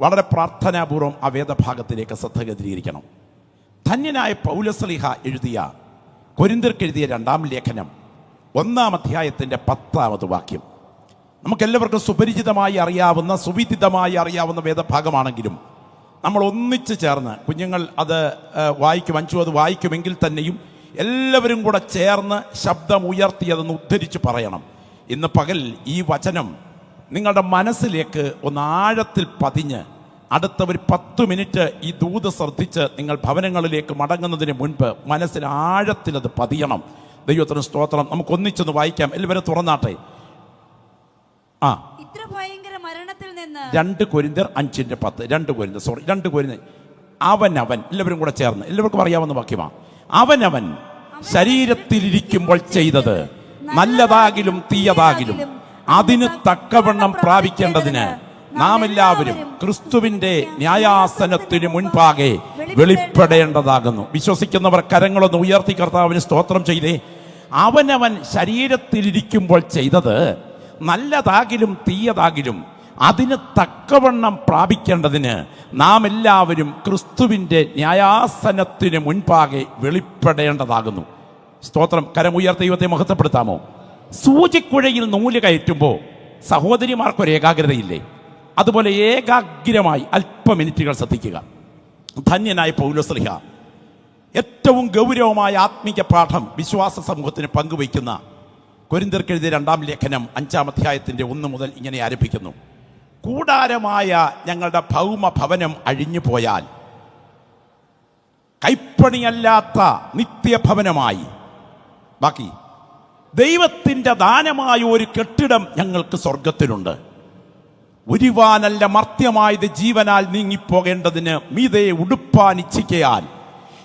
വളരെ പ്രാർത്ഥനാപൂർവം ആ വേദഭാഗത്തിലേക്ക് ശ്രദ്ധ കേന്ദ്രീകരിക്കണം. ധന്യനായ പൗലസ്ലിഹ എഴുതിയ കൊരിന്തിർക്ക് എഴുതിയ രണ്ടാം ലേഖനം ഒന്നാം അധ്യായത്തിന്റെ പത്താമത് വാക്യം. നമുക്കെല്ലാവർക്കും സുപരിചിതമായി അറിയാവുന്ന സുവിദിതമായി അറിയാവുന്ന വേദഭാഗമാണെങ്കിലും നമ്മൾ ഒന്നിച്ച് ചേർന്ന് കുഞ്ഞുങ്ങൾ അത് വായിക്കും അഞ്ചു അത് വായിക്കുമെങ്കിൽ തന്നെയും എല്ലാവരും കൂടെ ചേർന്ന് ശബ്ദം ഉയർത്തി അതൊന്ന് ഉദ്ധരിച്ച് പറയണം. ഇന്ന് പകൽ ഈ വചനം നിങ്ങളുടെ മനസ്സിലേക്ക് ഒന്ന് ആഴത്തിൽ പതിഞ്ഞ് അടുത്ത ഒരു പത്ത് മിനിറ്റ് ഈ ദൂത് ശ്രദ്ധിച്ച് നിങ്ങൾ ഭവനങ്ങളിലേക്ക് മടങ്ങുന്നതിന് മുൻപ് മനസ്സിൽ ആഴത്തിൽ അത് പതിയണം. ദൈവത്തിന് സ്തോത്രം. നമുക്ക് ഒന്നിച്ചൊന്ന് വായിക്കാം. എല്ലാവരും തുറന്നാട്ടെ. ആ. ഇത്ര ഭയങ്കര മരണത്തിൽ നിന്ന് രണ്ട് കൊരിന്തർ അഞ്ചിന്റെ പത്ത്. രണ്ട് കൊരിന്തർ സോറി രണ്ട് കൊരിന്തർ അവൻ എല്ലാവരും കൂടെ ചേർന്ന്. എല്ലാവർക്കും അറിയാവുന്ന വാക്യമാ. അവൻ അവനവൻ ശരീരത്തിലിരിക്കുമ്പോൾ ചെയ്തത്. നല്ലതാകിലും തീയതാകിലും. അതിന് തക്കവണ്ണം പ്രാപിക്കേണ്ടതിന് നാം എല്ലാവരും ക്രിസ്തുവിന്റെ ന്യായാസനത്തിന് മുൻപാകെ വെളിപ്പെടേണ്ടതാകുന്നു. വിശ്വസിക്കുന്നവർ കരങ്ങളൊന്ന് ഉയർത്തി കർത്താവിന് സ്തോത്രം ചെയ്തേ. അവനവൻ ശരീരത്തിലിരിക്കുമ്പോൾ ചെയ്തത് നല്ലതാകിലും തീയതാകിലും അതിന് തക്കവണ്ണം പ്രാപിക്കേണ്ടതിന് നാം എല്ലാവരും ക്രിസ്തുവിന്റെ ന്യായാസനത്തിന് മുൻപാകെ വെളിപ്പെടേണ്ടതാകുന്നു. സ്തോത്രം. കരമുയർത്തി ദൈവത്തെ മഹത്വപ്പെടുത്താമോ? സൂചിക്കുഴയിൽ നൂൽ കയറ്റുമ്പോൾ സഹോദരിമാർക്കൊരു ഏകാഗ്രതയില്ലേ? അതുപോലെ ഏകാഗ്രമായി അല്പ മിനിറ്റുകൾ ശ്രദ്ധിക്കുക. ധന്യനായ പൗലോസ്ലിഹ ഏറ്റവും ഗൗരവമായ ആത്മീയ പാഠം വിശ്വാസ സമൂഹത്തിന് പങ്കുവയ്ക്കുന്ന കൊരിന്തർക്കെഴുതിയ രണ്ടാം ലേഖനം അഞ്ചാം അധ്യായത്തിന്റെ ഒന്ന് മുതൽ ഇങ്ങനെ ആരംഭിക്കുന്നു. കൂടാരമായ ഞങ്ങളുടെ ഭൗമ ഭവനം അഴിഞ്ഞു പോയാൽ കൈപ്പണിയല്ലാത്ത നിത്യഭവനമായി. ബാക്കി ദൈവത്തിന്റെ ദാനമായ ഒരു കെട്ടിടം ഞങ്ങൾക്ക് സ്വർഗത്തിലുണ്ട് ഉരുവാനല്ല മർത്യമായത് ജീവനാൽ നീങ്ങിപ്പോകേണ്ടതിന് മീതയെ ഉടുപ്പാൻ ഇച്ഛിക്കയാൽ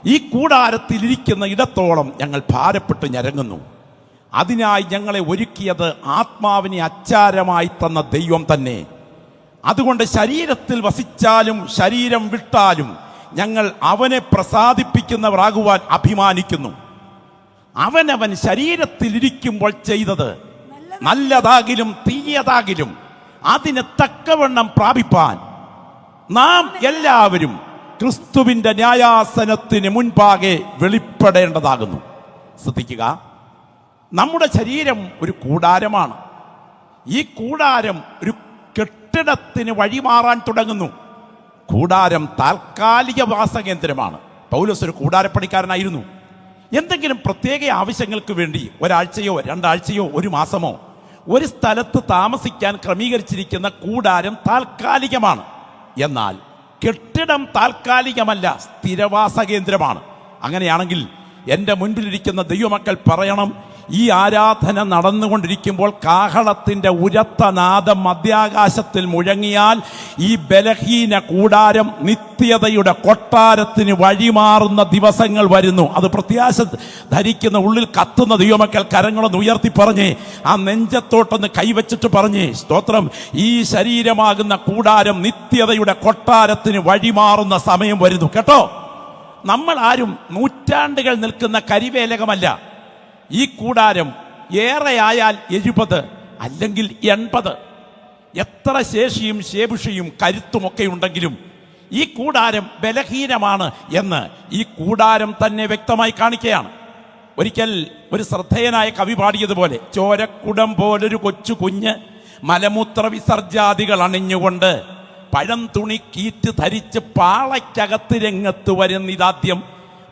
ഈ കൂടാരത്തിലിരിക്കുന്ന ഇടത്തോളം ഞങ്ങൾ ഭാരപ്പെട്ട് ഞരങ്ങുന്നു. അതിനായി ഞങ്ങളെ ഒരുക്കിയത് ആത്മാവിനെ അച്ചാരമായി തന്ന ദൈവം തന്നെ. അതുകൊണ്ട് ശരീരത്തിൽ വസിച്ചാലും ശരീരം വിട്ടാലും ഞങ്ങൾ അവനെ പ്രസാദിപ്പിക്കുന്നവരാകുവാൻ അഭിമാനിക്കുന്നു. അവനവൻ ശരീരത്തിലിരിക്കുമ്പോൾ ചെയ്തത് നല്ലതാകിലും തീയതാകിലും അതിന് തക്കവണ്ണം പ്രാപിപ്പാൻ നാം എല്ലാവരും ക്രിസ്തുവിന്റെ ന്യായാസനത്തിന് മുൻപാകെ വെളിപ്പെടേണ്ടതാകുന്നു. ശ്രദ്ധിക്കുക. നമ്മുടെ ശരീരം ഒരു കൂടാരമാണ്. ഈ കൂടാരം ഒരു കെട്ടിടത്തിന് വഴിമാറാൻ തുടങ്ങുന്നു. കൂടാരം താൽക്കാലിക വാസകേന്ദ്രമാണ്. പൗലോസ് ഒരു കൂടാരപ്പണിക്കാരനായിരുന്നു. എന്തെങ്കിലും പ്രത്യേക ആവശ്യങ്ങൾക്ക് വേണ്ടി ഒരാഴ്ചയോ രണ്ടാഴ്ചയോ ഒരു മാസമോ ഒരു സ്ഥലത്ത് താമസിക്കാൻ ക്രമീകരിച്ചിരിക്കുന്ന കൂടാരം താൽക്കാലികമാണ്. എന്നാൽ കെട്ടിടം താൽക്കാലികമല്ല സ്ഥിരവാസ കേന്ദ്രമാണ് അങ്ങനെയാണെങ്കിൽ എന്റെ മുൻപിലിരിക്കുന്ന ദൈവമക്കൾ പറയണം ഈ ആരാധന നടന്നുകൊണ്ടിരിക്കുമ്പോൾ കാഹളത്തിന്റെ ഉരത്ത നാദം മധ്യാകാശത്തിൽ മുഴങ്ങിയാൽ ഈ ബലഹീന കൂടാരം നിത്യതയുടെ കൊട്ടാരത്തിന് വഴിമാറുന്ന ദിവസങ്ങൾ വരുന്നു. അത് പ്രത്യാശ ധരിക്കുന്ന ഉള്ളിൽ കത്തുന്ന ദൈവമക്കൾ കരങ്ങളൊന്ന് ഉയർത്തി പറഞ്ഞേ ആ നെഞ്ചത്തോട്ടൊന്ന് കൈവച്ചിട്ട് പറഞ്ഞേ സ്തോത്രം ഈ ശരീരമാകുന്ന കൂടാരം നിത്യതയുടെ കൊട്ടാരത്തിന് വഴിമാറുന്ന സമയം വരുന്നു. കേട്ടോ? നമ്മൾ ആരും നൂറ്റാണ്ടുകൾ നിൽക്കുന്ന കരിവേലകമല്ല. ഈ കൂടാരം ഏറെയായാൽ എഴുപത് അല്ലെങ്കിൽ എൺപത്. എത്ര ശേഷിയും ശേഷുഷിയും കരുത്തുമൊക്കെ ഉണ്ടെങ്കിലും ഈ കൂടാരം ബലഹീനമാണ് എന്ന് ഈ കൂടാരം തന്നെ വ്യക്തമായി കാണിക്കുകയാണ് ഒരിക്കൽ ഒരു ശ്രദ്ധേയനായ കവി പാടിയതുപോലെ ചോരക്കുടം പോലൊരു കൊച്ചു കുഞ്ഞ് മലമൂത്ര വിസർജാദികൾ അണിഞ്ഞുകൊണ്ട് പഴം തുണി കീറ്റ് ധരിച്ച് പാളയ്ക്കകത്ത് രംഗത്ത് വരുന്നിതാദ്യം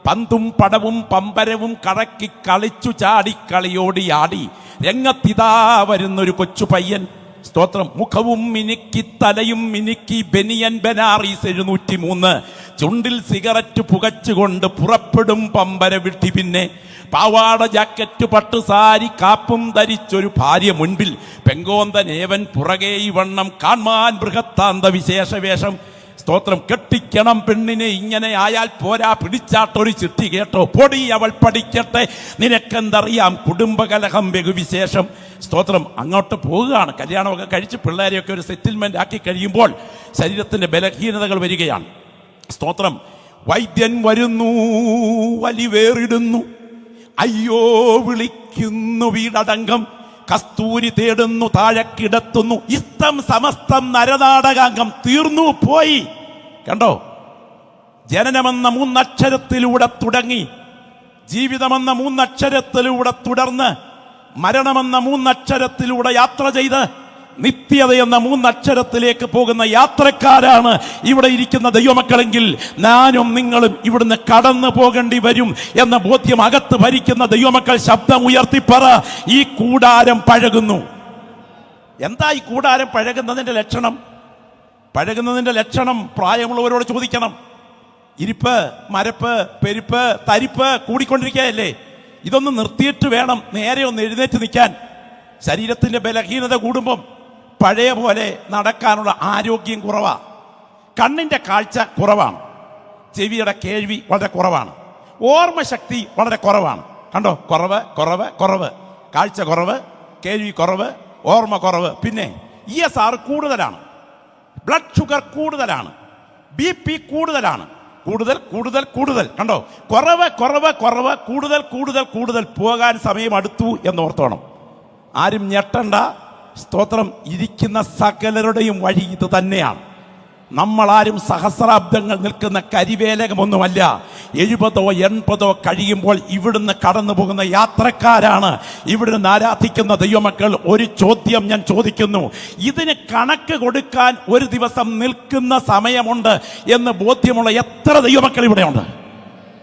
പന്തും പടവും പമ്പരവും കറക്കി കളിച്ചു ചാടി കളിയോടിയാടി രംഗത്തിതാ വരുന്നൊരു കൊച്ചു പയ്യൻ. സ്തോത്രം. മുഖവും മിനുക്കി തലയും മിനുക്കി ബെനിയൻ ബനാറീസ് എഴുന്നൂറ്റി മൂന്ന് ചുണ്ടിൽ സിഗരറ്റ് പുകച്ചുകൊണ്ട് പുറപ്പെടും പമ്പര വിട്ടി പിന്നെ. പാവാട ജാക്കറ്റ് പട്ടു സാരി കാപ്പും ധരിച്ചൊരു ഭാര്യ മുൻപിൽ. പെങ്കോന്തനേവൻ പുറകെ വണ്ണം. കാൺമാൻ ബൃഹത്താന്ത വിശേഷവേഷം സ്തോത്രം കെട്ടിക്കണം പെണ്ണിനെ. ഇങ്ങനെ ആയാൽ പോരാ. പിടിച്ചാട്ടൊരു ചിട്ടി കേട്ടോ. പൊടി അവൾ പഠിക്കട്ടെ. നിനക്കെന്തറിയാം? കുടുംബകലഹം ബഹുവിശേഷം. സ്തോത്രം അങ്ങോട്ട് പോവുകയാണ്. കല്യാണമൊക്കെ കഴിച്ച് പിള്ളേരെയൊക്കെ ഒരു സെറ്റിൽമെന്റ് ആക്കി കഴിയുമ്പോൾ ശരീരത്തിന്റെ ബലഹീനതകൾ വരികയാണ്. സ്തോത്രം വൈദ്യൻ വരുന്നു വലിവേറിടുന്നു അയ്യോ വിളിക്കുന്നു വീടടങ്കം. കസ്തൂരി തേടുന്നു താഴെ കിടത്തുന്നു. ഇഷ്ടം സമസ്തം നരനാടകാംഗം. തീർന്നു പോയി. കണ്ടോ? ജനനമെന്ന മൂന്നക്ഷരത്തിലൂടെ തുടങ്ങി ജീവിതമെന്ന മൂന്നക്ഷരത്തിലൂടെ തുടർന്ന് മരണമെന്ന മൂന്നക്ഷരത്തിലൂടെ യാത്ര ചെയ്ത് നിത്യത എന്ന മൂന്നക്ഷരത്തിലേക്ക് പോകുന്ന യാത്രക്കാരാണ് ഇവിടെ ഇരിക്കുന്ന ദൈവമക്കളെങ്കിൽ ഞാനും നിങ്ങളും ഇവിടുന്ന് കടന്നു പോകേണ്ടി വരും എന്ന ബോധ്യം അകത്ത് ഭരിക്കുന്ന ദൈവമക്കൾ ശബ്ദം ഉയർത്തിപ്പറ ഈ കൂടാരം പഴകുന്നു. എന്താ ഈ കൂടാരം പഴകുന്നതിന്റെ ലക്ഷണം? പഴകുന്നതിന്റെ ലക്ഷണം പ്രായമുള്ളവരോട് ചോദിക്കണം. ഇരിപ്പ് മരപ്പ് പെരുപ്പ് തരിപ്പ് കൂടിക്കൊണ്ടിരിക്കുകയല്ലേ? ഇതൊന്ന് നിർത്തിയിട്ട് വേണം നേരെ ഒന്ന് എഴുന്നേറ്റ് നിൽക്കാൻ. ശരീരത്തിന്റെ ബലഹീനത കൂടുമ്പം പഴയ പോലെ നടക്കാനുള്ള ആരോഗ്യം കുറവാണ് കണ്ണിന്റെ കാഴ്ച കുറവാണ്. ചെവിയുടെ കേൾവി വളരെ കുറവാണ്. ഓർമ്മശക്തി വളരെ കുറവാണ്. കണ്ടോ? കുറവ് കുറവ് കുറവ്. കാഴ്ച കുറവ് കേൾവി കുറവ് ഓർമ്മ കുറവ്. പിന്നെ ഇ എസ് ആർ കൂടുതലാണ്. ബ്ലഡ് ഷുഗർ കൂടുതലാണ്. ബി പി കൂടുതലാണ്. കൂടുതൽ കൂടുതൽ കൂടുതൽ. കണ്ടോ? കുറവ് കുറവ് കുറവ് കൂടുതൽ കൂടുതൽ കൂടുതൽ പോകാൻ സമയം അടുത്തു എന്ന് ഓർത്തോണം. ആരും ഞെട്ടണ്ട. സ്തോത്രം ഇരിക്കുന്ന സകലരുടെയും വഴി ഇത് തന്നെയാണ്. നമ്മളാരും സഹസ്രാബ്ദങ്ങൾ നിൽക്കുന്ന കരിവേലകമൊന്നുമല്ല. എഴുപതോ എൺപതോ കഴിയുമ്പോൾ ഇവിടുന്ന് കടന്നു പോകുന്ന യാത്രക്കാരാണ് ഇവിടുന്ന് ആരാധിക്കുന്ന ദൈവമക്കൾ. ഒരു ചോദ്യം ഞാൻ ചോദിക്കുന്നു. ഇതിന് കണക്ക് കൊടുക്കാൻ ഒരു ദിവസം നിൽക്കുന്ന സമയമുണ്ട് എന്ന് ബോധ്യമുള്ള എത്ര ദൈവമക്കൾ ഇവിടെയുണ്ട്?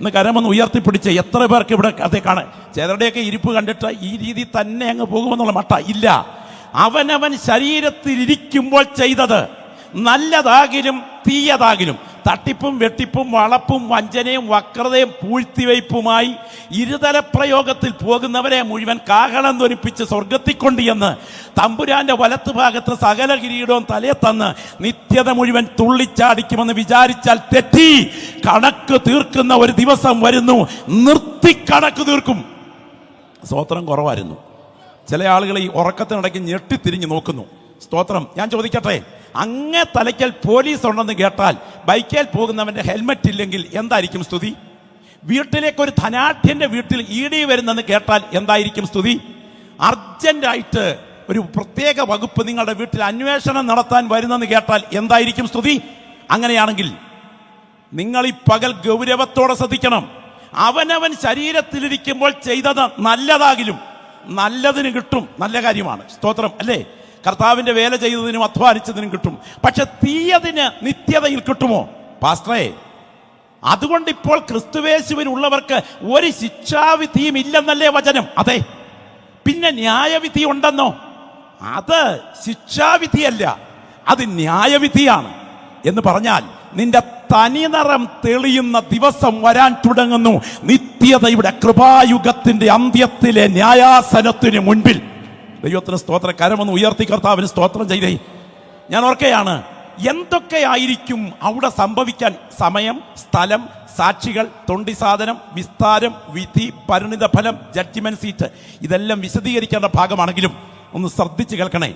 ഇന്ന് കരമൊന്ന് ഉയർത്തിപ്പിടിച്ച് എത്ര പേർക്ക് ഇവിടെ അതേ കാണാൻ? ചിലരുടെയൊക്കെ ഇരിപ്പ് കണ്ടിട്ട് ഈ രീതി തന്നെ അങ്ങ് പോകുമെന്നുള്ള മട്ട ഇല്ല. അവനവൻ ശരീരത്തിലിരിക്കുമ്പോൾ ചെയ്തത് നല്ലതാകിലും തീയതാകിലും തട്ടിപ്പും വെട്ടിപ്പും വളപ്പും വഞ്ചനയും വക്രതയും പൂഴ്ത്തിവയ്പുമായി ഇരുതല പ്രയോഗത്തിൽ പോകുന്നവരെ മുഴുവൻ കാഹളം ധ്വനിപ്പിച്ച് സ്വർഗത്തിൽ കൊണ്ട് എന്ന് തമ്പുരാന്റെ വലത്ത് ഭാഗത്ത് സകല കിരീടവും തലയെ തന്ന് നിത്യത മുഴുവൻ തുള്ളിച്ചാടിക്കുമെന്ന് വിചാരിച്ചാൽ തെറ്റി. കണക്ക് തീർക്കുന്ന ഒരു ദിവസം വരുന്നു. നിർത്തി കണക്ക് തീർക്കും. സ്തോത്രം കുറവായിരുന്നു. ചില ആളുകൾ ഈ ഉറക്കത്തിനിടയ്ക്ക് ഞെട്ടിത്തിരിഞ്ഞ് നോക്കുന്നു. സ്തോത്രം ഞാൻ ചോദിക്കട്ടെ? അങ്ങേ തലയ്ക്കൽ പോലീസ് ഉണ്ടെന്ന് കേട്ടാൽ ബൈക്കിൽ പോകുന്നവന്റെ ഹെൽമെറ്റ് ഇല്ലെങ്കിൽ എന്തായിരിക്കും സ്തുതി? വീട്ടിലേക്ക് ഒരു വീട്ടിൽ ഇ ഡി വരുന്നെന്ന് കേട്ടാൽ എന്തായിരിക്കും സ്തുതി? അർജന്റായിട്ട് ഒരു പ്രത്യേക വകുപ്പ് നിങ്ങളുടെ വീട്ടിൽ അന്വേഷണം നടത്താൻ വരുന്നെന്ന് കേട്ടാൽ എന്തായിരിക്കും സ്തുതി? അങ്ങനെയാണെങ്കിൽ നിങ്ങൾ ഈ പകൽ ഗൗരവത്തോടെ ശ്രദ്ധിക്കണം. അവനവൻ ശരീരത്തിലിരിക്കുമ്പോൾ ചെയ്തത് നല്ലതാകിലും നല്ലതിന് കിട്ടും. നല്ല കാര്യമാണ്. സ്തോത്രം അല്ലേ? കർത്താവിന്റെ വേല ചെയ്തതിനും അധ്വാനിച്ചതിനും കിട്ടും. പക്ഷെ തീയതിന് നിത്യതയിൽ കിട്ടുമോ? പാസ്റ്ററേ അതുകൊണ്ട് ഇപ്പോൾ ക്രിസ്തുവേശുവിനുള്ളവർക്ക് ഒരു ശിക്ഷാവിധിയും ഇല്ലെന്നല്ലേ വചനം? അതെ. പിന്നെ ന്യായവിധി ഉണ്ടെന്നോ? അത് ശിക്ഷാവിധിയല്ല. അത് ന്യായവിധിയാണ്. എന്ന് പറഞ്ഞാൽ നിന്റെ തനിനിറം തെളിയുന്ന ദിവസം വരാൻ തുടങ്ങുന്നു. നിത്യതയുടെ കൃപായുഗത്തിന്റെ അന്ത്യത്തിലെ ന്യായാസനത്തിന് മുൻപിൽ. ദൈവത്തിന് സ്തോത്ര. കരമൊന്ന് ഉയർത്തി കർത്താവിന് സ്തോത്രം ചെയ്തേ. ഞാൻ ഓർക്കയാണ് എന്തൊക്കെയായിരിക്കും അവിടെ സംഭവിക്കാൻ സമയം സ്ഥലം സാക്ഷികൾ തൊണ്ടി സാധനം വിസ്താരം വിധി പരിണിത ഫലം ജഡ്ജിമെന്റ് സീറ്റ് ഇതെല്ലാം വിശദീകരിക്കേണ്ട ഭാഗമാണെങ്കിലും ഒന്ന് ശ്രദ്ധിച്ച് കേൾക്കണേ.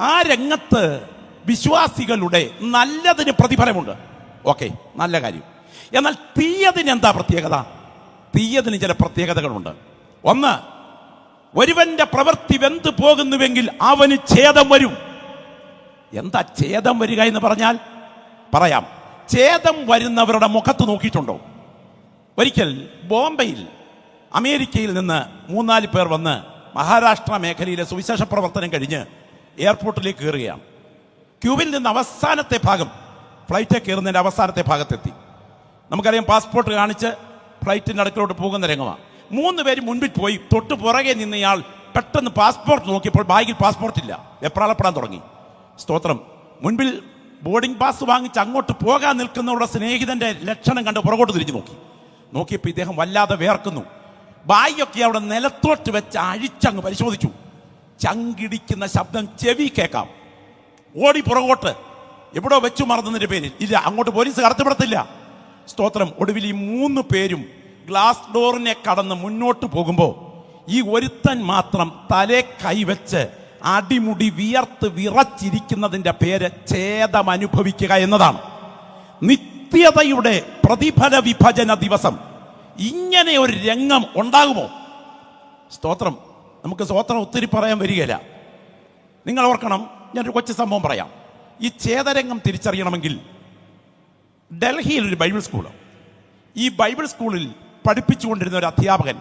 ആ രംഗത്ത് വിശ്വാസികളുടെ നല്ലതിന് പ്രതിഫലമുണ്ട്. ഓക്കെ നല്ല കാര്യം. എന്നാൽ തീയതിന് എന്താ പ്രത്യേകത? തീയതിന് ചില പ്രത്യേകതകളുണ്ട്. ഒന്ന് ഒരുവന്റെ പ്രവൃത്തി വെന്തു പോകുന്നുവെങ്കിൽ അവന് ഛേദം വരും. എന്താ ഛേദം വരിക എന്ന് പറഞ്ഞാൽ? പറയാം. ഛേദം വരുന്നവരുടെ മുഖത്ത് നോക്കിയിട്ടുണ്ടോ? ഒരിക്കൽ ബോംബെയിൽ അമേരിക്കയിൽ നിന്ന് മൂന്നാൽ പേർ വന്ന് മഹാരാഷ്ട്ര മേഖലയിലെ സുവിശേഷ പ്രവർത്തനം കഴിഞ്ഞ് എയർപോർട്ടിലേക്ക് കയറുകയാണ്. ക്യൂവിൽ നിന്ന് അവസാനത്തെ ഭാഗം ഫ്ലൈറ്റ് കയറുന്നതിന്റെ അവസാനത്തെ ഭാഗത്തെത്തി. നമുക്കറിയാം പാസ്പോർട്ട് കാണിച്ച് ഫ്ലൈറ്റിന്റെ അടുക്കലോട്ട് പോകുന്ന രംഗമാണ്. മൂന്ന് പേര് മുൻപിൽ പോയി തൊട്ട് പുറകെ നിന്നയാൾ പെട്ടെന്ന് പാസ്പോർട്ട് നോക്കിയപ്പോൾ ബാഗിൽ പാസ്പോർട്ട് ഇല്ല. എപ്രാളപ്പെടാൻ തുടങ്ങി. സ്തോത്രം. മുൻപിൽ ബോർഡിംഗ് പാസ് വാങ്ങിച്ച് അങ്ങോട്ട് പോകാൻ നിൽക്കുന്നവരുടെ സ്നേഹിതന്റെ ലക്ഷണം കണ്ട് പുറകോട്ട് തിരിഞ്ഞു നോക്കി. നോക്കിയപ്പോൾ ഇദ്ദേഹം വല്ലാതെ വേർക്കുന്നു ബാഗൊക്കെ അവിടെ നിലത്തോട്ട് വെച്ച് അഴിച്ചങ്ങ് പരിശോധിച്ചു. ചങ്കിടിക്കുന്ന ശബ്ദം ചെവി കേൾക്കാം. ഓടി പുറകോട്ട്. എവിടോ വെച്ചു മറന്നതിന്റെ പേരിൽ. ഇല്ല അങ്ങോട്ട് പോലീസ് കടത്തിപ്പെടത്തില്ല സ്തോത്രം. ഒടുവിൽ ഈ മൂന്ന് പേരും ഗ്ലാസ് ഡോറിനെ കടന്ന് മുന്നോട്ട് പോകുമ്പോൾ ഈ ഒരുത്തൻ മാത്രം തലേ കൈവച്ച് അടിമുടി വിയർത്ത് വിറച്ചിരിക്കുന്നതിന്റെ പേര് ഛേദം അനുഭവിക്കുക എന്നതാണ്. നിത്യതയുടെ പ്രതിഫല വിഭജന ദിവസം. ഇങ്ങനെ ഒരു രംഗം ഉണ്ടാകുമോ? സ്തോത്രം. നമുക്ക് സ്തോത്രം ഒത്തിരി പറയാൻ വരികയില്ല. നിങ്ങൾ ഓർക്കണം ഞാനൊരു കൊച്ചു സംഭവം പറയാം. ഈ ചേതരംഗം തിരിച്ചറിയണമെങ്കിൽ ഡൽഹിയിൽ ഒരു ബൈബിൾ സ്കൂൾ ഈ ബൈബിൾ സ്കൂളിൽ പഠിപ്പിച്ചുകൊണ്ടിരുന്ന ഒരു അധ്യാപകൻ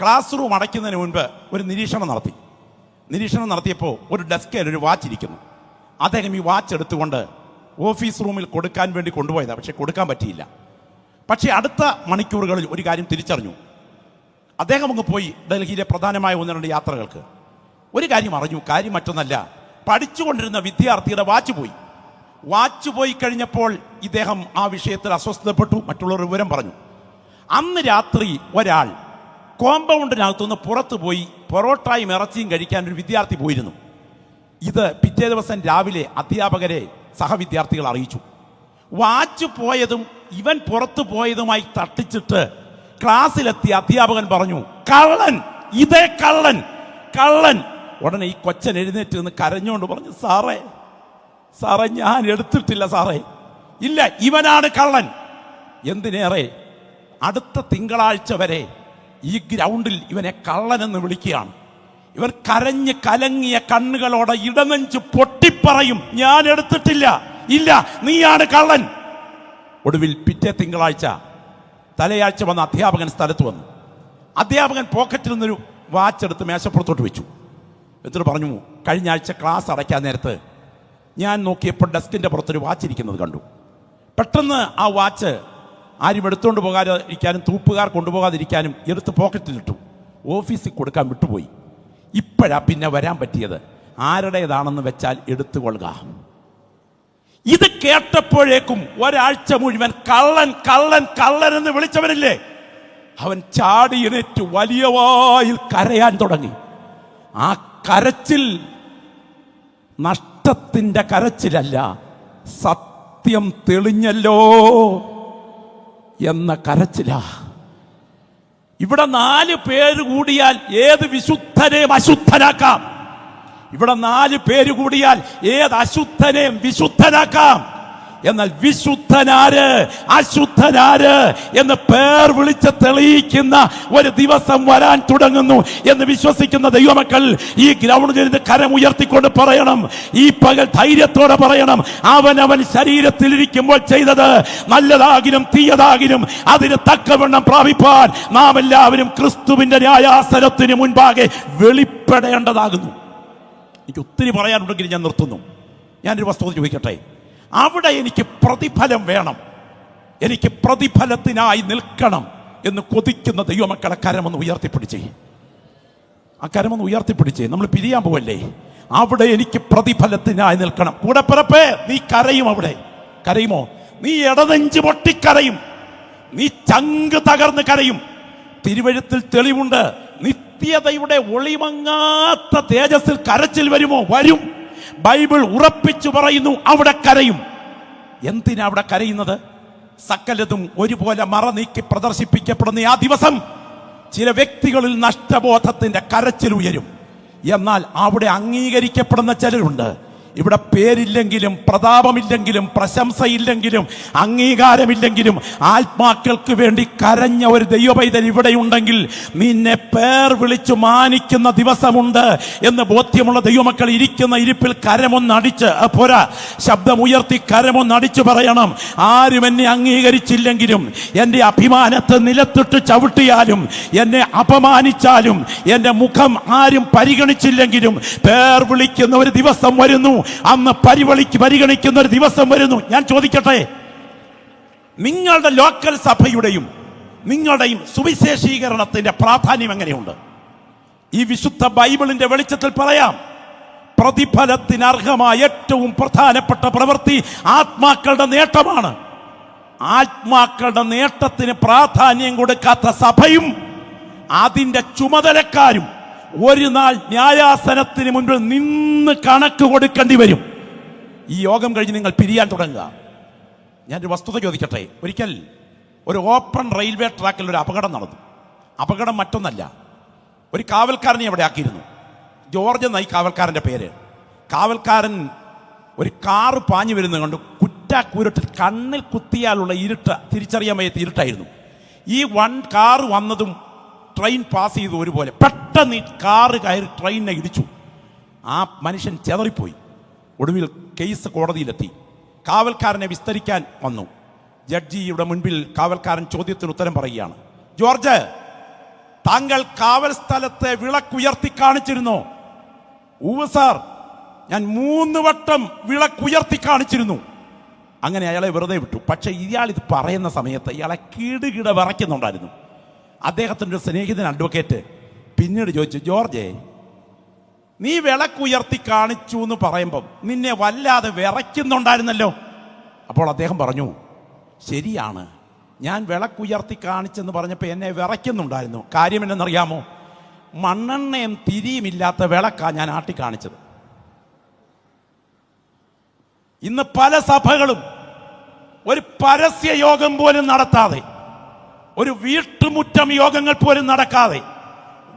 ക്ലാസ് റൂം അടയ്ക്കുന്നതിന് മുൻപ് ഒരു നിരീക്ഷണം നടത്തി. നിരീക്ഷണം നടത്തിയപ്പോൾ ഒരു ഡെസ്കിൽ ഒരു വാച്ച് ഇരിക്കുന്നു. അദ്ദേഹം ഈ വാച്ച് എടുത്തുകൊണ്ട് ഓഫീസ് റൂമിൽ കൊടുക്കാൻ വേണ്ടി കൊണ്ടുപോയതാണ് പക്ഷേ കൊടുക്കാൻ പറ്റിയില്ല. പക്ഷേ അടുത്ത മണിക്കൂറുകളിൽ ഒരു കാര്യം തിരിച്ചറിഞ്ഞു. അദ്ദേഹം അങ്ങ് പോയി ഡൽഹിയിലെ പ്രധാനമായ ഒന്ന് രണ്ട് യാത്രകൾക്ക്. ഒരു കാര്യം അറിഞ്ഞു. കാര്യം മറ്റൊന്നല്ല. പഠിച്ചുകൊണ്ടിരുന്ന വിദ്യാർത്ഥിയുടെ വാച്ച് പോയി. വാച്ച് പോയി കഴിഞ്ഞപ്പോൾ ഇദ്ദേഹം ആ വിഷയത്തിൽ അസ്വസ്ഥപ്പെട്ടു മറ്റുള്ളവർ വിവരം പറഞ്ഞു. അന്ന് രാത്രി ഒരാൾ കോമ്പൗണ്ടിനകത്തുനിന്ന് പുറത്തു പോയി പൊറോട്ടായും ഇറച്ചിയും കഴിക്കാൻ ഒരു വിദ്യാർത്ഥി പോയിരുന്നു. ഇത് പിറ്റേ ദിവസം രാവിലെ അധ്യാപകരെ സഹവിദ്യാർത്ഥികൾ അറിയിച്ചു. വാച്ച് പോയതും ഇവൻ പുറത്തു പോയതുമായി തട്ടിച്ചിട്ട് ക്ലാസ്സിലെത്തിയ അധ്യാപകൻ പറഞ്ഞു കള്ളൻ ഇതേ കള്ളൻ കള്ളൻ. ഉടനെ ഈ കൊച്ചൻ എഴുന്നേറ്റ് നിന്ന് കരഞ്ഞുകൊണ്ട് പറഞ്ഞു സാറേ സാറേ ഞാൻ എടുത്തിട്ടില്ല സാറേ. ഇല്ല ഇവനാണ് കള്ളൻ. എന്തിനേറെ അടുത്ത തിങ്കളാഴ്ച വരെ ഈ ഗ്രൗണ്ടിൽ ഇവനെ കള്ളനെന്ന് വിളിക്കുകയാണ്. ഇവൻ കരഞ്ഞ് കലങ്ങിയ കണ്ണുകളോടെ ഇടനെഞ്ച് പൊട്ടിപ്പറയും. ഞാൻ എടുത്തിട്ടില്ല. ഇല്ല നീയാണ് കള്ളൻ. ഒടുവിൽ പിറ്റേ തിങ്കളാഴ്ച തലയാഴ്ച വന്ന അധ്യാപകൻ സ്ഥലത്ത് വന്നു. അധ്യാപകൻ പോക്കറ്റിൽ നിന്നൊരു വാച്ച് എടുത്ത് മേശപ്പുറത്തോട്ട് വെച്ചു. എന്നിട്ട് പറഞ്ഞു കഴിഞ്ഞ ആഴ്ച ക്ലാസ് അടയ്ക്കാൻ നേരത്ത് ഞാൻ നോക്കിയപ്പോൾ ഡെസ്കിന്റെ പുറത്തൊരു വാച്ച് ഇരിക്കുന്നത് കണ്ടു. പെട്ടെന്ന് ആ വാച്ച് ആരും എടുത്തുകൊണ്ട് പോകാതിരിക്കാനും തൂപ്പുകാർ കൊണ്ടുപോകാതിരിക്കാനും എടുത്ത് പോക്കറ്റിലിട്ടു. ഓഫീസിൽ കൊടുക്കാൻ വിട്ടുപോയി. ഇപ്പോഴാ പിന്നെ വരാൻ പറ്റിയത്. ആരുടേതാണെന്ന് വെച്ചാൽ എടുത്തുകൊള്ളുക. ഇത് കേട്ടപ്പോഴേക്കും ഒരാഴ്ച മുഴുവൻ കള്ളൻ കള്ളൻ കള്ളൻ എന്ന് വിളിച്ചവനില്ലേ അവൻ ചാടി എണേറ്റ് വലിയ വായിൽ കരയാൻ തുടങ്ങി. ആ കരച്ചിൽ നഷ്ടത്തിന്റെ കരച്ചിലല്ല സത്യം തെളിഞ്ഞല്ലോ. എന്ന കരച്ചില. ഇവിടെ നാല് പേര് കൂടിയാൽ ഏത് വിശുദ്ധനെയും അശുദ്ധനാക്കാം ഇവിടെ നാല് പേര് കൂടിയാൽ ഏത് അശുദ്ധനെയും വിശുദ്ധനാക്കാം എന്നാൽ വിശുദ്ധനാര് അശുദ്ധനാര് എന്ന് പേർ വിളിച്ച് തെളിയിക്കുന്ന ഒരു ദിവസം വരാൻ തുടങ്ങുന്നു എന്ന് വിശ്വസിക്കുന്ന ദൈവമക്കൾ ഈ ഗ്രൗണ്ടിൽ നിന്ന് കരമുയർത്തിക്കൊണ്ട് പറയണം. ഈ പകൽ ധൈര്യത്തോടെ പറയണം. അവൻ അവൻ ശരീരത്തിലിരിക്കുമ്പോൾ ചെയ്തത് നല്ലതാകിലും തീയതാകിലും അതിന് തക്കവണ്ണം പ്രാപിപ്പാൻ നാം എല്ലാവരും ക്രിസ്തുവിന്റെ ന്യായാസനത്തിന് മുൻപാകെ വെളിപ്പെടേണ്ടതാകുന്നു. എനിക്ക് ഒത്തിരി പറയാനുണ്ടെങ്കിൽ ഞാൻ നിർത്തുന്നു. ഞാനൊരു വസ്തുത ചോദിക്കട്ടെ? അവിടെ എനിക്ക് പ്രതിഫലം വേണം. എനിക്ക് പ്രതിഫലത്തിനായി നിൽക്കണം എന്ന് കൊതിക്കുന്ന ദൈവമക്കളെ കരമൊന്ന് ഉയർത്തിപ്പിടിച്ചേ. ആ കരമൊന്ന് ഉയർത്തിപ്പിടിച്ചേ. നമ്മൾ പിരിയാൻ പോവല്ലേ? അവിടെ എനിക്ക് പ്രതിഫലത്തിനായി നിൽക്കണം. കൂടെ പിറപ്പേ നീ കരയും അവിടെ. കരയുമോ? നീ ഇടനെഞ്ച് പൊട്ടിക്കരയും. നീ ചങ്ക് തകർന്ന് കരയും. തിരുവഴുത്തിൽ തെളിവുണ്ട്. നിത്യതയുടെ ഒളിമങ്ങാത്ത തേജസ്സിൽ കരച്ചിൽ വരുമോ? വരും. ബൈബിൾ ഉറപ്പിച്ചു പറയുന്നു അവിടെ കരയും. എന്തിനാ അവിടെ കരയുന്നത്? സകലതും ഒരുപോലെ മറ നീക്കി പ്രദർശിപ്പിക്കപ്പെടുന്ന ആ ദിവസം ചില വ്യക്തികളിൽ നഷ്ടബോധത്തിന്റെ കരച്ചിൽ ഉയരും. എന്നാൽ അവിടെ അംഗീകരിക്കപ്പെടുന്ന ചിലരുണ്ട്. ഇവിടെ പേരില്ലെങ്കിലും പ്രതാപമില്ലെങ്കിലും പ്രശംസയില്ലെങ്കിലും അംഗീകാരമില്ലെങ്കിലും ആത്മാക്കൾക്ക് വേണ്ടി കരഞ്ഞ ഒരു ദൈവപൈതൽ ഇവിടെയുണ്ടെങ്കിൽ നിന്നെ പേർ വിളിച്ചു മാനിക്കുന്ന ദിവസമുണ്ട് എന്ന് ബോധ്യമുള്ള ദൈവമക്കൾ ഇരിക്കുന്ന ഇരിപ്പിൽ കരമൊന്നടിച്ച് പോരാ ശബ്ദമുയർത്തി കരമൊന്നടിച്ചു പറയണം. ആരും എന്നെ അംഗീകരിച്ചില്ലെങ്കിലും എന്റെ അഭിമാനത്തെ നിലത്തിട്ട് ചവിട്ടിയാലും എന്നെ അപമാനിച്ചാലും എന്റെ മുഖം ആരും പരിഗണിച്ചില്ലെങ്കിലും പേർ വിളിക്കുന്ന ഒരു ദിവസം വരുന്നു. അന്ന് പരിവളിക്ക് പരിഗണിക്കുന്ന ഒരു ദിവസം വരുന്നു. ഞാൻ ചോദിക്കട്ടെ? നിങ്ങളുടെ ലോക്കൽ സഭയുടെയും നിങ്ങളുടെയും സുവിശേഷീകരണത്തിന്റെ പ്രാധാന്യം എങ്ങനെയുണ്ട്? ഈ വിശുദ്ധ ബൈബിളിന്റെ വെളിച്ചത്തിൽ പറയാം. പ്രതിഫലത്തിന് അർഹമായ ഏറ്റവും പ്രധാനപ്പെട്ട പ്രവൃത്തി ആത്മാക്കളുടെ നേട്ടമാണ്. ആത്മാക്കളുടെ നേട്ടത്തിന് പ്രാധാന്യം കൊടുക്കാത്ത സഭയും അതിന്റെ ചുമതലക്കാരും ഒരു നാൾ ന്യായാസനത്തിന് മുൻപിൽ നിന്ന് കണക്ക് കൊടുക്കേണ്ടി വരും. ഈ യോഗം കഴിഞ്ഞ് നിങ്ങൾ പിരിയാൻ തുടങ്ങുക. ഞാനൊരു വസ്തുത ചോദിക്കട്ടെ? ഒരിക്കൽ ഒരു ഓപ്പൺ റെയിൽവേ ട്രാക്കിൽ ഒരു അപകടം നടന്നു. അപകടം മറ്റൊന്നല്ല. ഒരു കാവൽക്കാരനെ അവിടെ ആക്കിയിരുന്നു. ജോർജ് എന്നായി കാവൽക്കാരന്റെ പേര്. കാവൽക്കാരൻ ഒരു കാറ് പാഞ്ഞു വരുന്നത് കൊണ്ട്. കുറ്റാക്കൂരട്ടിൽ കണ്ണിൽ കുത്തിയാലുള്ള ഇരുട്ട് തിരിച്ചറിയാൻ വയ്യാത്ത ഇരുട്ടായിരുന്നു. ഈ വൺ കാറ് വന്നതും ട്രെയിൻ പാസ് ചെയ്തു ഒരുപോലെ. പെട്ടെന്ന് ഈ കാറ് കയറി ട്രെയിനിനെ ഇടിച്ചു. ആ മനുഷ്യൻ ചെതറിപ്പോയി. ഒടുവിൽ കേസ് കോടതിയിലെത്തി. കാവൽക്കാരനെ വിസ്തരിക്കാൻ വന്നു. ജഡ്ജിയുടെ മുൻപിൽ കാവൽക്കാരൻ ചോദ്യത്തിന് ഉത്തരം പറയുകയാണ്. ജോർജ് താങ്കൾ കാവൽ സ്ഥലത്തെ വിളക്കുയർത്തി കാണിച്ചിരുന്നോ. ഊവ് സാർ ഞാൻ മൂന്ന് വട്ടം വിളക്കുയർത്തി കാണിച്ചിരുന്നു. അങ്ങനെ അയാളെ വെറുതെ വിട്ടു. പക്ഷേ ഇയാൾ ഇത് പറയുന്ന സമയത്ത് ഇയാളെ കീടുകിട വിറയ്ക്കുന്നുണ്ടായിരുന്നു. അദ്ദേഹത്തിന്റെ ഒരു സ്നേഹിതൻ അഡ്വക്കേറ്റ് പിന്നീട് ചോദിച്ചു ജോർജേ നീ വിളക്കുയർത്തി കാണിച്ചു എന്ന് പറയുമ്പം നിന്നെ വല്ലാതെ വിറയ്ക്കുന്നുണ്ടായിരുന്നല്ലോ. അപ്പോൾ അദ്ദേഹം പറഞ്ഞു ശരിയാണ്. ഞാൻ വിളക്കുയർത്തി കാണിച്ചെന്ന് പറഞ്ഞപ്പോൾ എന്നെ വിറയ്ക്കുന്നുണ്ടായിരുന്നു. കാര്യം എന്നറിയാമോ? മണ്ണെണ്ണയും തിരിയുമില്ലാത്ത വിളക്കാണ് ഞാൻ ആട്ടി കാണിച്ചത് ഇന്ന് പല സഭകളും ഒരു പരസ്യ യോഗം പോലും നടത്താതെ ഒരു വീട്ടുമുറ്റം യോഗങ്ങൾ പോലും നടക്കാതെ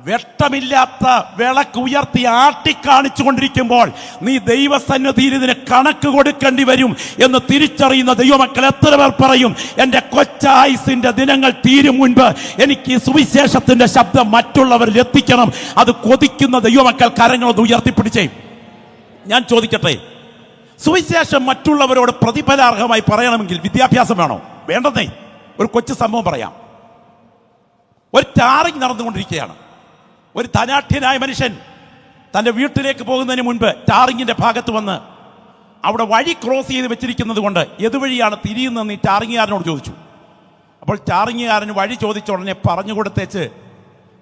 വെട്ടമില്ലാത്ത വിളക്ക് ഉയർത്തി ആട്ടിക്കാണിച്ചു കൊണ്ടിരിക്കുമ്പോൾ നീ ദൈവസന്നിധിയിൽ ഇതിന് കണക്ക് കൊടുക്കേണ്ടി വരും എന്ന് തിരിച്ചറിയുന്ന ദൈവമക്കൾ എത്ര പേർ പറയും എന്റെ കൊച്ചായുസിന്റെ ദിനങ്ങൾ തീരും മുൻപ് എനിക്ക് ഈ സുവിശേഷത്തിന്റെ ശബ്ദം മറ്റുള്ളവരിൽ എത്തിക്കണം. അത് കൊതിക്കുന്ന ദൈവമക്കൾ കരങ്ങളൊന്ന് ഉയർത്തിപ്പിടിച്ചേ. ഞാൻ ചോദിക്കട്ടെ സുവിശേഷം മറ്റുള്ളവരോട് പ്രതിഫലാർഹമായി പറയണമെങ്കിൽ വിദ്യാഭ്യാസം വേണോ? വേണ്ടതേ ഒരു കൊച്ചു സംഭവം പറയാം. ഒരു ടാറിങ് നടന്നുകൊണ്ടിരിക്കുകയാണ്. ഒരു ധനാഠ്യനായ മനുഷ്യൻ തന്റെ വീട്ടിലേക്ക് പോകുന്നതിന് മുൻപ് ടാറിങ്ങിന്റെ ഭാഗത്ത് വന്ന് അവിടെ വഴി ക്രോസ് ചെയ്ത് വെച്ചിരിക്കുന്നത് കൊണ്ട് എതുവഴിയാണ് തിരിയുന്നതെന്ന് ഈ ടാറിങ്ങുകാരനോട് ചോദിച്ചു. അപ്പോൾ ടാറിങ്ങുകാരന് വഴി ചോദിച്ച ഉടനെ പറഞ്ഞു കൊടുത്തേച്ച്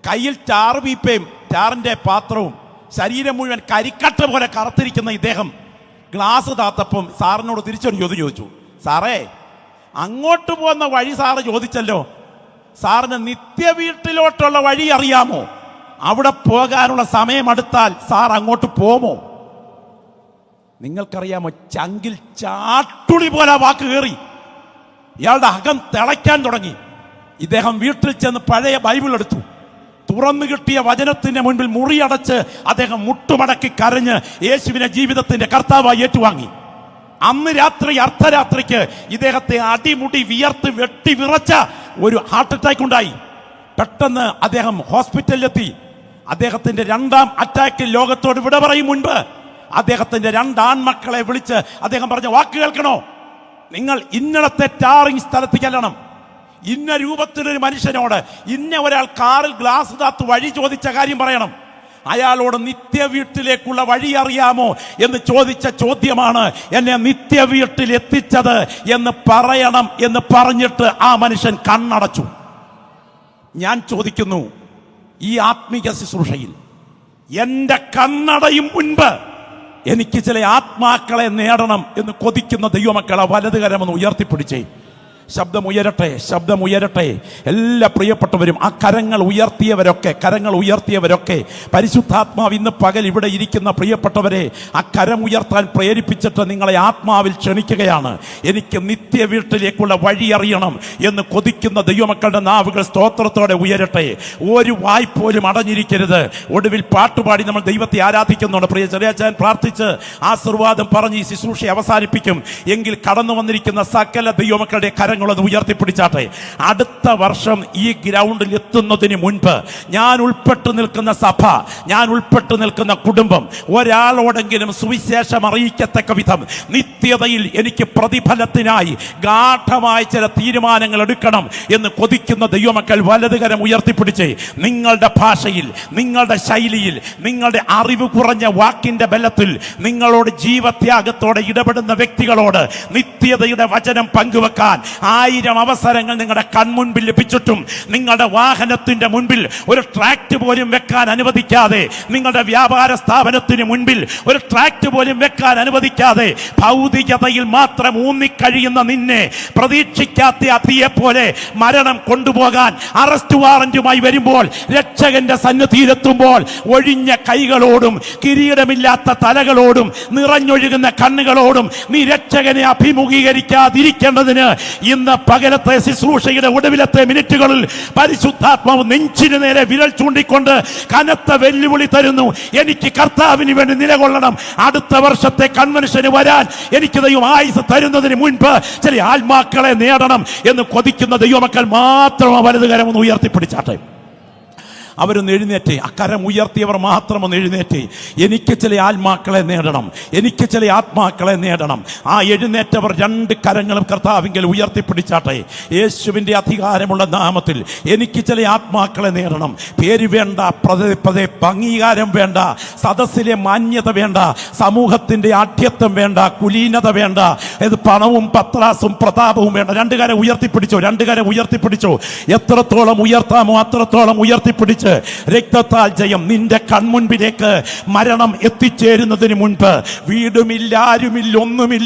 കയ്യിൽ ചാറ് പീപ്പയും ചാറിന്റെ പാത്രവും ശരീരം മുഴുവൻ കരിക്കട്ട പോലെ കറുത്തിരിക്കുന്ന ഇദ്ദേഹം ഗ്ലാസ് താത്തപ്പം സാറിനോട് തിരിച്ചൊരു ചോദ്യം ചോദിച്ചു. സാറേ അങ്ങോട്ട് പോകുന്ന വഴി സാറ് ചോദിച്ചല്ലോ സാറിന് നിത്യ വീട്ടിലോട്ടുള്ള വഴി അറിയാമോ? അവിടെ പോകാനുള്ള സമയം അടുത്താൽ സാർ അങ്ങോട്ട് പോമോ? നിങ്ങൾക്കറിയാമോ ചങ്കിൽ ചാട്ടുളി പോലെ വാക്ക് കയറി ഇയാളുടെ അകം തിളയ്ക്കാൻ തുടങ്ങി. ഇദ്ദേഹം വീട്ടിൽ ചെന്ന് പഴയ ബൈബിൾ എടുത്തു. തുറന്നു കിട്ടിയ വചനത്തിന്റെ മുൻപിൽ മുറിയടച്ച് അദ്ദേഹം മുട്ടുമടക്കി കരഞ്ഞ് യേശുവിനെ ജീവിതത്തിന്റെ കർത്താവായി ഏറ്റുവാങ്ങി. അന്ന് രാത്രി അർദ്ധരാത്രിക്ക് ഇദ്ദേഹത്തെ അടിമുടി വിയർത്ത് വെട്ടി വിറച്ച ഒരു ഹാർട്ട് അറ്റാക്ക് ഉണ്ടായി. പെട്ടെന്ന് അദ്ദേഹം ഹോസ്പിറ്റലിലെത്തി. അദ്ദേഹത്തിന്റെ രണ്ടാം അറ്റാക്ക് ലോകത്തോട് വിട പറയും മുൻപ്. അദ്ദേഹത്തിന്റെ രണ്ടാൺമക്കളെ വിളിച്ച് അദ്ദേഹം പറഞ്ഞ വാക്ക് കേൾക്കണോ? നിങ്ങൾ ഇന്നലത്തെ ടാറിങ് സ്ഥലത്ത് ചെല്ലണം. ഇന്ന രൂപത്തിലൊരു മനുഷ്യനോട് ഇന്ന ഒരാൾ കാറിൽ ഗ്ലാസ് താത്ത് വഴി ചോദിച്ച കാര്യം പറയണം. അയാളോട് നിത്യ വീട്ടിലേക്കുള്ള വഴി അറിയാമോ എന്ന് ചോദിച്ച ചോദ്യമാണ് എന്നെ നിത്യ വീട്ടിൽ എത്തിച്ചത് എന്ന് പറയണം എന്ന് പറഞ്ഞിട്ട് ആ മനുഷ്യൻ കണ്ണടച്ചു. ഞാൻ ചോദിക്കുന്നു ഈ ആത്മീക ശുശ്രൂഷയിൽ എന്റെ കണ്ണടയും മുൻപ് എനിക്ക് ചില ആത്മാക്കളെ നേടണം എന്ന് കൊതിക്കുന്ന ദൈവമക്കളെ വലതുകരമെന്ന് ഉയർത്തിപ്പിടിച്ചേ. ശബ്ദം ഉയരട്ടെ ശബ്ദം ഉയരട്ടെ എല്ലാ പ്രിയപ്പെട്ടവരും ആ കരങ്ങൾ ഉയർത്തിയവരൊക്കെ കരങ്ങൾ ഉയർത്തിയവരൊക്കെ പരിശുദ്ധാത്മാവ് ഇന്ന് പകൽ ഇവിടെ ഇരിക്കുന്ന പ്രിയപ്പെട്ടവരെ ആ കരം ഉയർത്താൻ പ്രേരിപ്പിച്ചിട്ട് നിങ്ങളെ ആത്മാവിൽ ക്ഷണിക്കുകയാണ്. എനിക്ക് നിത്യ വീട്ടിലേക്കുള്ള വഴി അറിയണം എന്ന് കൊതിക്കുന്ന ദൈവമക്കളുടെ നാവുകൾ സ്തോത്രത്തോടെ ഉയരട്ടെ. ഒരു വായ്പോലും അടഞ്ഞിരിക്കരുത്. ഒടുവിൽ പാട്ടുപാടി നമ്മൾ ദൈവത്തെ ആരാധിക്കുന്നുണ്ട്. പ്രിയ ചെറിയാച്ചാൻ പ്രാർത്ഥിച്ച് ആശീർവാദം പറഞ്ഞ് ഈ ശുശ്രൂഷ അവസാനിപ്പിക്കും. എങ്കിൽ കടന്നു വന്നിരിക്കുന്ന സകല ദൈവമക്കളുടെ കരങ്ങളൊന്ന് ഉയർത്തിപ്പിടിച്ചാട്ടെ. അടുത്ത വർഷം ഈ ഗ്രൗണ്ടിൽ എത്തുന്നതിന് മുൻപ് ഞാൻ ഉൾപ്പെട്ടു നിൽക്കുന്ന സഭ ഞാൻ ഉൾപ്പെട്ടു നിൽക്കുന്ന കുടുംബം ഒരാളോടെങ്കിലും സുവിശേഷം അറിയിക്കത്തക്ക വിധം നിത്യതയിൽ എനിക്ക് പ്രതിഫലത്തിനായി ഗാഠമായ ചില തീരുമാനങ്ങൾ എടുക്കണം എന്ന് കൊതിക്കുന്ന ദൈവമക്കൾ വലതുകരം ഉയർത്തിപ്പിടിച്ച് നിങ്ങളുടെ ഭാഷയിൽ നിങ്ങളുടെ ശൈലിയിൽ നിങ്ങളുടെ അറിവ് കുറഞ്ഞ വാക്കിന്റെ ബലത്തിൽ നിങ്ങളോട് ജീവത്യാഗത്തോടെ ഇടപെടുന്ന വ്യക്തികളോട് നിത്യതയുടെ വചനം പങ്കുവെക്കാൻ ആയിരം അവസരങ്ങൾ നിങ്ങളുടെ കൺമുൻപിൽ ലഭിച്ചിട്ടും നിങ്ങളുടെ വാഹനത്തിന്റെ മുൻപിൽ ഒരു ട്രാക്ട് പോലും വെക്കാൻ അനുവദിക്കാതെ നിങ്ങളുടെ വ്യാപാര സ്ഥാപനത്തിന് മുൻപിൽ ഒരു ട്രാക്ട് പോലും വെക്കാൻ അനുവദിക്കാതെ ഭൗതികതയിൽ മാത്രം ഊന്നിക്കഴിയുന്ന നിന്നെ പ്രതീക്ഷിക്കാത്ത അതിയെ പോലെ മരണം കൊണ്ടുപോകാൻ അറസ്റ്റ് വാറന്റുമായി വരുമ്പോൾ രക്ഷകന്റെ സന്നിധിയിലെത്തുമ്പോൾ ഒഴിഞ്ഞ കൈകളോടും കിരീടമില്ലാത്ത തലകളോടും നിറഞ്ഞൊഴുകുന്ന കണ്ണുകളോടും നീ രക്ഷകനെ അഭിമുഖീകരിക്കാതിരിക്കേണ്ടതിന് ഇന്ന് പകലത്തെ ശുശ്രൂഷയുടെ ഒടുവിലത്തെ മിനിറ്റുകളിൽ പരിശുദ്ധാത്മാവ് നെഞ്ചിന് നേരെ വിരൽ ചൂണ്ടിക്കൊണ്ട് കനത്ത വെല്ലുവിളി തരുന്നു. എനിക്ക് കർത്താവിന് വേണ്ടി നിലകൊള്ളണം. അടുത്ത വർഷത്തെ കൺവെൻഷന് വരാൻ എനിക്ക് ദൈവം ആയുസ് തരുന്നതിന് മുൻപ് ചില ആത്മാക്കളെ നേടണം എന്ന് കൊതിക്കുന്ന ദൈവമക്കൾ മാത്രം ആ വലതുകരം ഒന്ന് ഉയർത്തിപ്പിടിച്ചാട്ടെ. അവരൊന്ന് എഴുന്നേറ്റ്. അക്കരം കരം ഉയർത്തിയവർ മാത്രം ഒന്ന് എഴുന്നേറ്റ്. എനിക്ക് ചില ആത്മാക്കളെ നേടണം. എനിക്ക് ചില ആത്മാക്കളെ നേടണം. ആ എഴുന്നേറ്റവർ രണ്ട് കരങ്ങളും കർത്താവിങ്കിൽ ഉയർത്തിപ്പിടിച്ചാട്ടെ. യേശുവിന്റെ അധികാരമുള്ള നാമത്തിൽ എനിക്ക് ചില ആത്മാക്കളെ നേടണം. പേര് വേണ്ട പ്രദേ അംഗീകാരം വേണ്ട സദസ്സിലെ മാന്യത വേണ്ട സമൂഹത്തിന്റെ ആഠ്യത്വം വേണ്ട കുലീനത വേണ്ട ഇത് പണവും പത്രാസും പ്രതാപവും വേണ്ട. രണ്ട് കരം ഉയർത്തിപ്പിടിച്ചോ? രണ്ട് കരം ഉയർത്തിപ്പിടിച്ചോ? എത്രത്തോളം ഉയർത്താമോ അത്രത്തോളം ഉയർത്തിപ്പിടിച്ച് രക്തത്താൽ ജയം നിന്റെ കൺമുൻപിലേക്ക്. മരണം എത്തിച്ചേരുന്നതിന് മുൻപ് വീടുമില്ല ആരുമില്ല ഒന്നുമില്ല.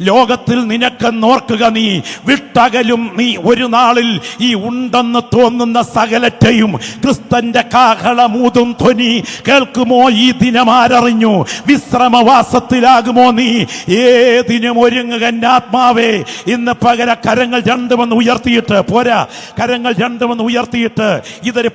ലോകത്തിൽ നിനക്കെന്നോർക്കുക നീ. വിട്ടകലും നീ ഒരു നാളിൽ ഈ ഉണ്ടെന്ന് തോന്നുന്ന സകലറ്റയും ക്രിസ്തന്റെ കാഹളമൂതും ധ്വനി. കേൾക്കുമോ ഈ ദിനം ആരറിഞ്ഞു? വിശ്രമവാസത്തിലാകുമോ നീ? ഏതിനും ഒരുങ്ങുക ആത്മാവേ. ഇന്ന് പകര കരങ്ങൾ രണ്ടുമെന്ന് ഉയർത്തിയിട്ട് പോരാ. കരങ്ങൾ രണ്ടുമെന്ന് ഉയർത്തിയിട്ട് ഇതൊരു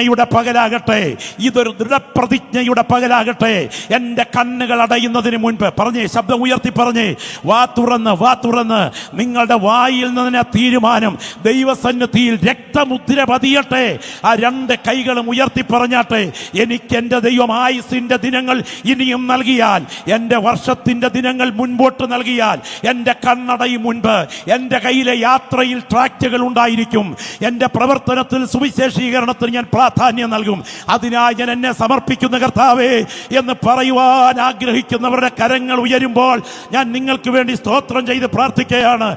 പ്രതിജ്ഞയുടെ പകലാകട്ടെ. ഇതൊരു ദൃഢപ്രതിജ്ഞയുടെ പകലാകട്ടെ. എന്റെ കണ്ണുകൾ അടയുന്നതിന് മുൻപ് പറഞ്ഞേ ശബ്ദം ഉയർത്തി പറഞ്ഞേ വാ തുറന്ന് വാ തുറന്ന്. നിങ്ങളുടെ വായിൽ നിന്ന് തീരുമാനം. ദൈവസന്നിധിയിൽ രക്തമുദ്ര പതിയട്ടെ. ആ രണ്ട് കൈകളും ഉയർത്തി പറഞ്ഞാട്ടെ എനിക്ക് എന്റെ ദൈവം ആയുസിന്റെ ദിനങ്ങൾ ഇനിയും നൽകിയാൽ എന്റെ വർഷത്തിന്റെ ദിനങ്ങൾ മുൻപോട്ട് നൽകിയാൽ എന്റെ കണ്ണടയും മുൻപ് എന്റെ കയ്യിലെ യാത്രയിൽ ട്രാക്റ്റുകൾ ഉണ്ടായിരിക്കും. എന്റെ പ്രവർത്തനത്തിൽ സുവിശേഷീകരണത്തിന് ഞാൻ പ്രാധാന്യം നൽകും. അതിനായി ഞാൻ എന്നെ സമർപ്പിക്കുന്ന കർത്താവേ എന്ന് പറയുവാൻ ആഗ്രഹിക്കുന്നവരുടെ കരങ്ങൾ ഉയരുമ്പോൾ ഞാൻ നിങ്ങൾക്ക് വേണ്ടി സ്തോത്രം ചെയ്ത് പ്രാർത്ഥിക്കുകയാണ്.